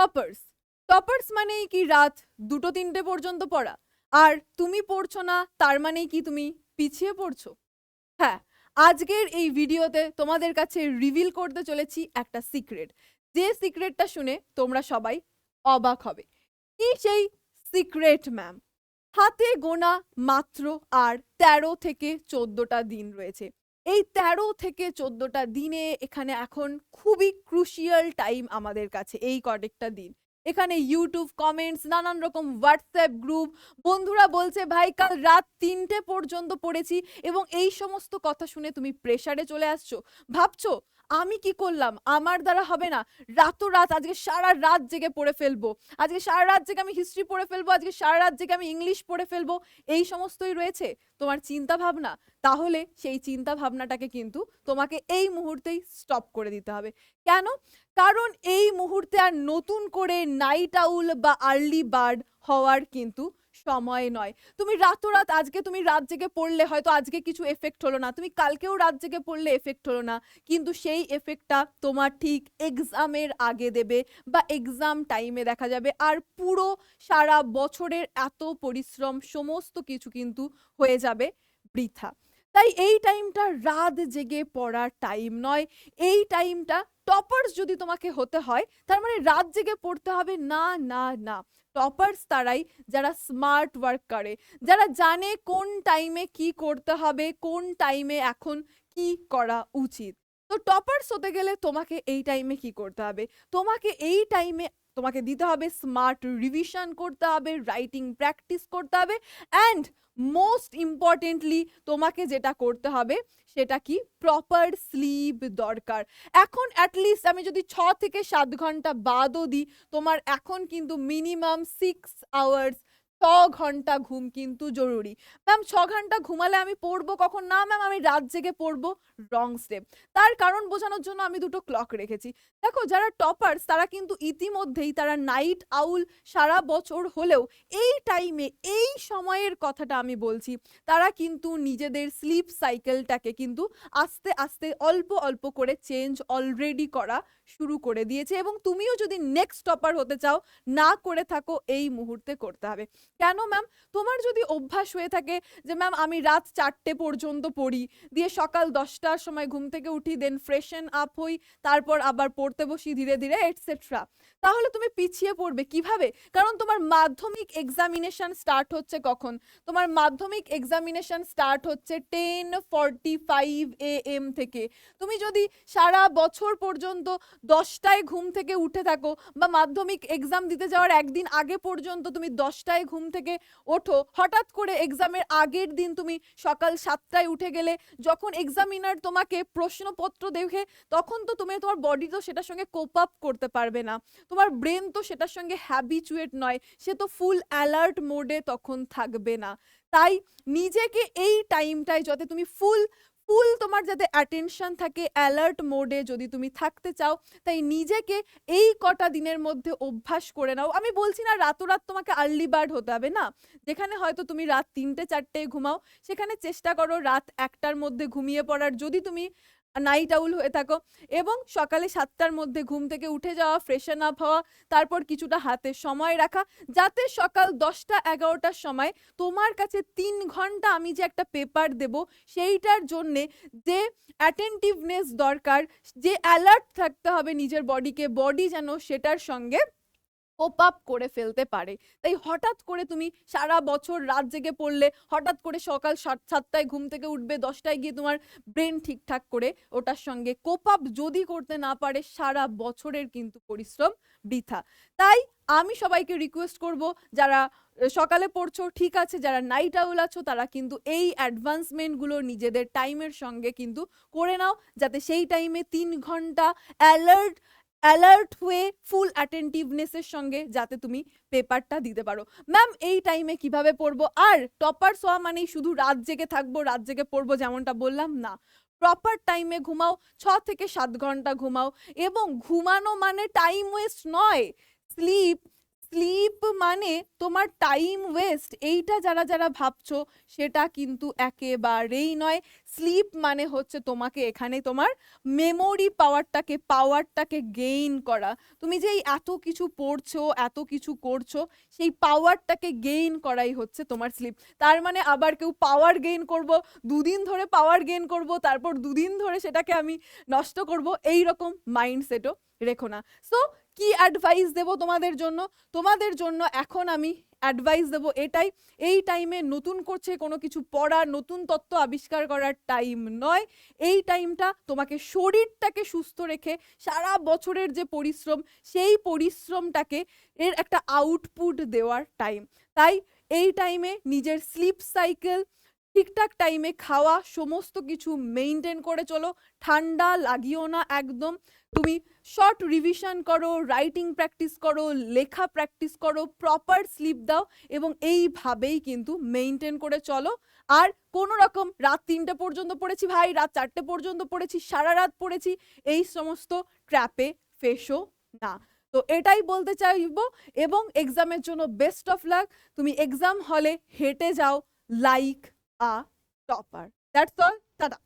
Toppers toppers মানেই কি রাত দুটো তিনটে পর্যন্ত পড়া? আর তুমি পড়ছো না, তার মানেই কি তুমি পিছিয়ে পড়ছো? হ্যাঁ আজকের এই ভিডিওতে তোমাদের কাছে রিভিল করতে চলেছি একটা সিক্রেট যে সিক্রেটটা শুনে তোমরা সবাই অবাক হবে। কি সেই সিক্রেট ম্যাম হাতে গোনা মাত্র আর তেরো থেকে চোদ্দটা দিন রয়েছে। এই তেরো থেকে চোদ্দটা দিনে এখানে এখন খুবই ক্রুশিয়াল টাইম আমাদের কাছে এই কটেকটা দিন। এখানে ইউটিউব কমেন্টস নানান রকম হোয়াটসঅ্যাপ গ্রুপ বন্ধুরা বলছে, ভাই, কাল রাত তিনটে পর্যন্ত পড়েছি এবং এই সমস্ত কথা শুনে তুমি প্রেশারে চলে আসছো। ভাবছ আমি কি করলাম? আমার দ্বারা হবে না। রাত আজকে সারা রাত জেগে পড়ে ফেলব। আজকে সারা রাত জেগে আমি হিস্ট্রি পড়ে ফেলব, আজকে সারা রাত জেগে আমি ইংলিশ পড়ে ফেলব। এই সমস্তই রয়েছে। তোমার চিন্তা ভাবনা তাহলে সেই চিন্তা ভাবনাটাকে কিন্তু তোমাকে এই মুহূর্তেই স্টপ করে দিতে হবে। কেন? কারণ এই মুহূর্তে আর নতুন করে নাইট আউল বা আর্লি বার্ড হওয়ার কিন্তু সময় নয়। তুমি রাতোরাত আজকে তুমি রাত জেগে পড়লে হয়তো আজকে কিছু এফেক্ট হলো না। তুমি কালকেও রাত জেগে পড়লে এফেক্ট হলো না। কিন্তু সেই এফেক্টটা তোমার ঠিক এক্সামের আগে দেবে বা এক্সাম টাইমে দেখা যাবে। আর পুরো সারা বছরের এত পরিশ্রম সমস্ত কিছু কিন্তু হয়ে যাবে বৃথা। তাই এই টাইমটা রাত জেগে পড়ার টাইম নয়। এই টাইমটা টপার্স যদি তোমাকে হতে হয়, তার মানে রাত জেগে পড়তে হবে না না না। টপার্স তারাই যারা স্মার্ট ওয়ার্ক করে। যারা জানে কোন টাইমে কি করতে হবে, কোন টাইমে এখন কি করা উচিত। তো টপার্স হতে গেলে তোমাকে এই টাইমে কি করতে হবে? তোমাকে এই টাইমে তোমাকে দিতে হবে স্মার্ট রিভিশন করতে হবে রাইটিং প্র্যাকটিস করতে হবে অ্যান্ড মোস্ট ইম্পর্টেন্টলি তোমাকে যেটা করতে হবে সেটা কি? প্রপার স্লিপ দরকার। এখন অ্যাটলিস্ট আমি যদি ছ থেকে সাত ঘণ্টা বাদও দিই, তোমার এখন কিন্তু মিনিমাম সিক্স আওয়ার্স ছ ঘণ্টা ঘুম কিন্তু জরুরি। ম্যাম, ছ ঘণ্টা ঘুমালে আমি পড়ব কখন? না, ম্যাম, আমি রাত জেগে পড়ব। Wrong step. তার কারণ বোঝানোর জন্য আমি দুটো ক্লক রেখেছি। দেখো, যারা টপার্স, তারা কিন্তু ইতিমধ্যেই তারা নাইট আউল সারা বছর হলেও এই টাইমে, এই সময়ের কথাটা আমি বলছি, তারা কিন্তু নিজেদের স্লিপ সাইকেলটাকে কিন্তু আস্তে আস্তে, অল্প অল্প করে চেঞ্জ অলরেডি করা শুরু করে দিয়েছে এবং তুমিও যদি নেক্সট টপার হতে চাও, না করে থাকো, এই মুহূর্তে করতে হবে। কেন ম্যাম তোমার যদি অভ্যাস হয়ে থাকে যে ম্যাম আমি রাত চারটে পর্যন্ত পড়ি, দিয়ে সকাল দশটার সময় ঘুম থেকে উঠি দেন ফ্রেশন আপ হই, তারপর আবার পড়তে বসি ধীরে ধীরে এটসেট্রা তাহলে তুমি পিছিয়ে পড়বে কীভাবে? কারণ তোমার মাধ্যমিক এক্সামিনেশন স্টার্ট হচ্ছে কখন? তোমার মাধ্যমিক এক্সামিনেশন স্টার্ট হচ্ছে ten forty five A M থেকে। তুমি যদি সারা বছর পর্যন্ত দশটায় ঘুম থেকে উঠে থাকো বা মাধ্যমিক এক্সাম দিতে যাওয়ার একদিন আগে পর্যন্ত তুমি দশটায় ঘুম থেকে ওঠো। হঠাৎ করে এক্সামের আগের দিন তুমি সকাল সাতটায় উঠে গেলে, যখন এক্সামিনার তোমাকে প্রশ্নপত্র দেখে, তখন তো তুমি তোমার বডি তো সেটার সঙ্গে কোপ আপ করতে পারবে না। তোমার ব্রেন তো সেটার সঙ্গে হ্যাবিচুয়েট নয়। সে তো ফুল অ্যালার্ট মোডে তখন থাকবে না। তাই নিজেকে এই টাইমটায় যাতে তুমি ফুল ফুল তোমার যাতে অ্যাটেনশন থাকে অ্যালার্ট মোডে যদি তুমি থাকতে চাও, তাই নিজেকে এই কটা দিনের মধ্যে অভ্যাস করে নাও। আমি বলছি না রাতোরাত তোমাকে আর্লি বার্ড হতে হবে, না। যেখানে হয়তো তুমি রাত তিনটে, চারটে ঘুমাও, সেখানে চেষ্টা করো রাত একটার মধ্যে ঘুমিয়ে পড়ার। যদি তুমি নাইট আউল হয়ে থাকো। এবং সকালে সাতটার মধ্যে ঘুম থেকে উঠে যাওয়া ফ্রেশন আপ হওয়া, তারপর কিছুটা হাতে সময় রাখা, যাতে সকাল দশটা এগারোটার সময় তোমার কাছে তিন ঘণ্টা আমি যে একটা পেপার দেব, সেইটার জন্যে যে অ্যাটেন্টিভনেস দরকার, যে অ্যালার্ট থাকতে হবে নিজের বডিকে বডি যেন সেটার সঙ্গে কোপ আপ করে ফেলতে পারে। তাই হঠাৎ করে তুমি সারা বছর রাত জেগে পড়লে, হঠাৎ করে সকাল সাত, সাতটায় ঘুম থেকে উঠবে, দশটায় গিয়ে তোমার ব্রেন ঠিকঠাক করে ওটার সঙ্গে কোপ আপ যদি করতে না পারে, সারা বছরের কিন্তু পরিশ্রম বৃথা। তাই আমি সবাইকে রিকোয়েস্ট করব, যারা সকালে পড়ছো, ঠিক আছে, যারা নাইট আউল আছো, তারা কিন্তু এই অ্যাডভান্সমেন্টগুলো নিজেদের টাইমের সঙ্গে কিন্তু করে নাও, যাতে সেই টাইমে তিন ঘণ্টা অ্যালার্ট অ্যালার্ট হয়ে ফুল অ্যাটেন্টিভনেসের সঙ্গে যাতে তুমি পেপারটা দিতে পারো। ম্যাম এই টাইমে কীভাবে পড়ব? আর টপার সোয়া মানেই শুধু রাত জেগে থাকব, রাত জেগে পড়ব যেমনটা বললাম? না। প্রপার টাইমে ঘুমাও, ছ থেকে সাত ঘণ্টা ঘুমাও এবং ঘুমানো মানে টাইম ওয়েস্ট নয়। স্লিপ স্লিপ মানে তোমার টাইম ওয়েস্ট এইটা যারা যারা ভাবছ, সেটা কিন্তু একেবারেই নয়। স্লিপ মানে হচ্ছে তোমাকে এখানে তোমার মেমোরি পাওয়ারটাকে পাওয়ারটাকে গেইন করা। তুমি যে এত কিছু পড়ছো, এত কিছু করছ, সেই পাওয়ারটাকে গেইন করাই হচ্ছে তোমার স্লিপ তার মানে আবার কেউ পাওয়ার গেইন করব, দুদিন ধরে পাওয়ার গেইন করব, তারপর দুদিন ধরে সেটাকে আমি নষ্ট করব এই রকম মাইন্ডসেটও রেখো না। সো কি অ্যাডভাইস দেব তোমাদের জন্য? তোমাদের জন্য এখন আমি অ্যাডভাইস দেব এটাই। এই টাইমে নতুন করছে কোনো কিছু পড়া নতুন তত্ত্ব আবিষ্কার করার টাইম নয়। এই টাইমটা তোমাকে শরীরটাকে সুস্থ রেখে সারা বছরের যে পরিশ্রম, সেই পরিশ্রমটাকে এর একটা আউটপুট দেওয়ার টাইম তাই এই টাইমে নিজের স্লিপ সাইকেল ঠিকঠাক টাইমে খাওয়া, সমস্ত কিছু মেনটেন করে চলো। ঠান্ডা লাগিও না একদম। তুমি শর্ট রিভিশন করো রাইটিং প্র্যাকটিস করো, লেখা প্র্যাকটিস করো প্রপার স্লিপ দাও এবং এইভাবেই কিন্তু মেনটেন করে চলো। আর কোনো রকম রাত তিনটে পর্যন্ত পড়েছি ভাই, রাত চারটে পর্যন্ত পড়েছি, সারা রাত পড়েছি, এই সমস্ত ট্র্যাপে ফেসো না। তো এটাই বলতে চাইব এবং এক্সামের জন্য বেস্ট অফ লাক তুমি এক্সাম হলে হেঁটে যাও like a topper. That's all. Tada.